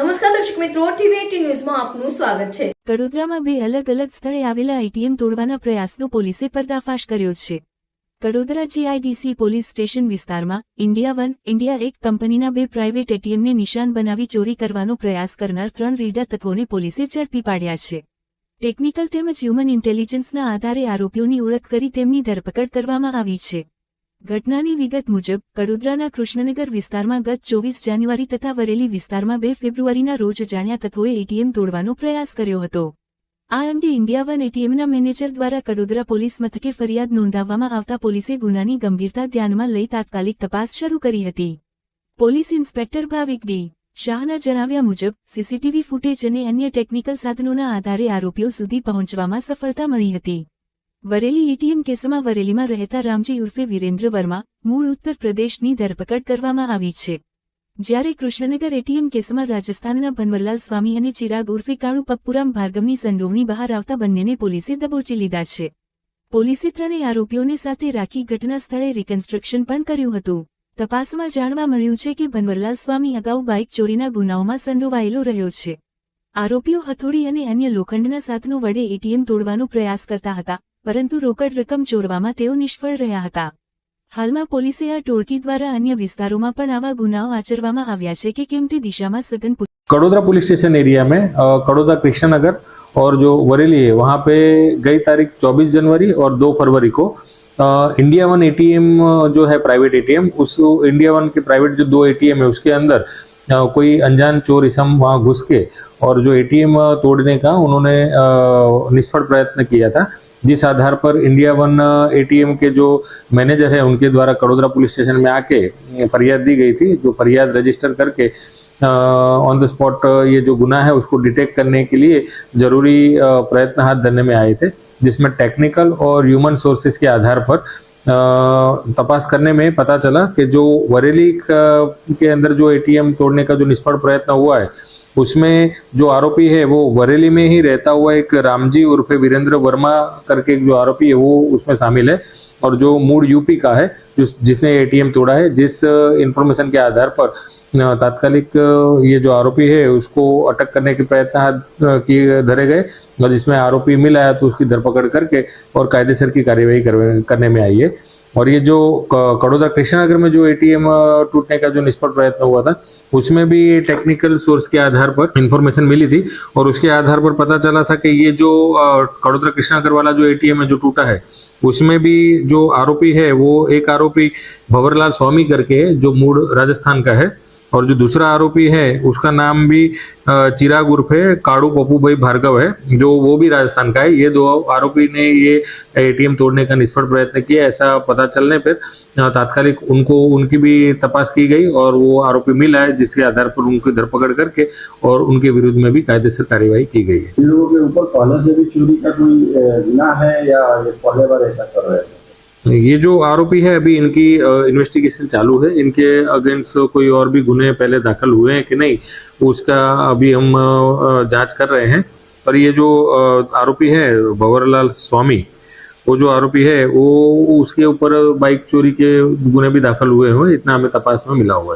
નમસ્કાર દર્શક મિત્રો, ટીવી ન્યૂઝમાં આપનું સ્વાગત છે. કડોદરામાં બે અલગ અલગ સ્થળે આવેલા એટીએમ તોડવાના પ્રયાસનો પોલીસે પર્દાફાશ કર્યો છે. કડોદરા જીઆઈડીસી પોલીસ સ્ટેશન વિસ્તારમાં ઇન્ડિયા વન, ઇન્ડિયા એક કંપનીના બે પ્રાઇવેટ એટીએમને નિશાન બનાવી ચોરી કરવાનો પ્રયાસ કરનાર ત્રણ રીડા તત્વોને પોલીસે ઝડપી પાડ્યા છે. ટેકનિકલ તેમજ હ્યુમન ઇન્ટેલિજન્સના આધારે આરોપીઓની ઓળખ કરી તેમની ધરપકડ કરવામાં આવી છે. ઘટનાની વિગત મુજબ, કડોદરાના કૃષ્ણનગર વિસ્તારમાં ગત ચોવીસ જાન્યુઆરી તથા વરેલી વિસ્તારમાં બે ફેબ્રુઆરીના રોજ જાણ્યા તત્વોએ એટીએમ તોડવાનો પ્રયાસ કર્યો હતો. આ અંગે ઇન્ડિયા વન એટીએમના મેનેજર દ્વારા કડોદરા પોલીસ મથકે ફરિયાદ નોંધાવવામાં આવતા પોલીસે ગુનાની ગંભીરતા ધ્યાનમાં લઈ તાત્કાલિક તપાસ શરૂ કરી હતી. પોલીસ ઇન્સ્પેક્ટર ભાવિક ડી. શાહના જણાવ્યા મુજબ, સીસીટીવી ફૂટેજ અને અન્ય ટેકનિકલ સાધનોના આધારે આરોપીઓ સુધી પહોંચવામાં સફળતા મળી હતી. વરેલી એટીએમ કેસમાં વરેલીમાં રહેતા રામજી ઉર્ફે વિરેન્દ્ર વર્મા, મૂળ ઉત્તર પ્રદેશની ધરપકડ કરવામાં આવી છે. જ્યારે કૃષ્ણનગર એટીએમ કેસમાં રાજસ્થાનના ભનવરલાલ સ્વામી અને ચિરાગ ઉર્ફે કાળુ પપ્પુરામ ભાર્ગવની સંડોવણી બહાર આવતા બંનેને પોલીસે દબોચી લીધા છે. પોલીસે ત્રણેય આરોપીઓને સાથે રાખી ઘટના સ્થળે રિકન્સ્ટ્રક્શન પણ કર્યું હતું. તપાસમાં જાણવા મળ્યું છે કે ભનવરલાલ સ્વામી અગાઉ બાઇક ચોરીના ગુનાઓમાં સંડોવાયેલો રહ્યો છે. આરોપીઓ હથોડી અને અન્ય લોખંડના સાથનો વડે એટીએમ તોડવાનો પ્રયાસ કરતા હતા. પરંતુ રોકડ રકમ ચોરવામાં તેઓ નિષ્ફળ રહ્યા હતા હાલમાં પોલીસે આ ટોળકી દ્વારા અન્ય વિસ્તારોમાં પણ આવા ગુનાઓ આચરવામાં આવ્યા છે કે કેમ તે દિશામાં સઘન પૂછ- कड़ोदरा पुलिस स्टेशन एरिया में अ, कड़ोदरा कृष्णनगर और जो वरेली है वहाँ पे गई तारीख 24 जनवरी और 2 फरवरी को अ, इंडिया वन एटीएम जो है प्राइवेट एटीएम उस इंडिया वन के प्राइवेट जो दो एटीएम है उसके अंदर अ, कोई अनजान चोर इसम वहाँ घुस के और जो एटीएम तोड़ने का उन्होंने अ, निष्फल प्रयत्न किया था जिस आधार पर इंडिया वन एटीएम के जो मैनेजर है, उनके द्वारा कड़ोदरा पुलिस स्टेशन में आके फरियाद दी गई थी, जो फरियाद रजिस्टर करके ऑन द स्पॉट ये जो गुना है, उसको डिटेक्ट करने के लिए ज़रूरी प्रयत्न हाथ धरने में आए थे, जिसमें टेक्निकल और ह्यूमन सोर्सेज के आधार पर तपास करने में पता चला कि जो वरेली के अंदर जो एटीएम तोड़ने का जो निष्फल प्रयत्न हुआ है उसमें जो आरोपी है, वो वरेली में ही रहता हुआ एक रामजी उर्फे वीरेंद्र वर्मा करके जो आरोपी है, वो उसमें शामिल है। और जो मूड यूपी का है जो जिसने एटीएम तोड़ा है, जिस इंफॉर्मेशन के आधार पर तात्कालिक ये जो आरोपी है, उसको अटक करने के प्रयत्न किए धरे गए और जिसमें आरोपी मिल आया तो उसकी धरपकड़ करके और कायदेसर की कार्यवाही करने में आई है। और ये जो कड़ोदा कृष्णनगर में जो एटीएम टूटने का जो निष्फल प्रयत्न हुआ था, उसमें भी टेक्निकल सोर्स के आधार पर इंफॉर्मेशन मिली थी और उसके आधार पर पता चला था कि ये जो कड़ोदा कृष्णानगर वाला जो एटीएम है, जो टूटा है, उसमें भी जो आरोपी है, वो एक आरोपी भंवरलाल स्वामी करके जो मूड राजस्थान का है। और जो दूसरा आरोपी है, उसका नाम भी चिराग है, काड़ू पप्पू भाई भार्गव है, जो वो भी राजस्थान का है। ये दो आरोपी ने ये एटीएम तोड़ने का निष्फल प्रयत्न किया, ऐसा पता चलने पर तात्कालिक उनको, उनकी भी तपास की गई और वो आरोपी मिला है, जिसके आधार पर उनकी धरपकड़ करके और उनके विरुद्ध में भी कायदे से कार्यवाही की गई है। लोगों के ऊपर पहले से भी चोरी का कोई गुनाह है या पहले बार ऐसा कर रहे हैं? ये जो आरोपी है अभी इनकी इन्वेस्टिगेशन चालू है। इनके अगेंस्ट कोई और भी गुने पहले दाखिल हुए हैं कि नहीं उसका अभी हम जाँच कर रहे हैं। पर ये जो आरोपी है, भंवरलाल स्वामी, वो जो आरोपी है, वो उसके ऊपर बाइक चोरी के गुने भी दाखिल हुए हैं। इतना हमें तपास में मिला हुआ है।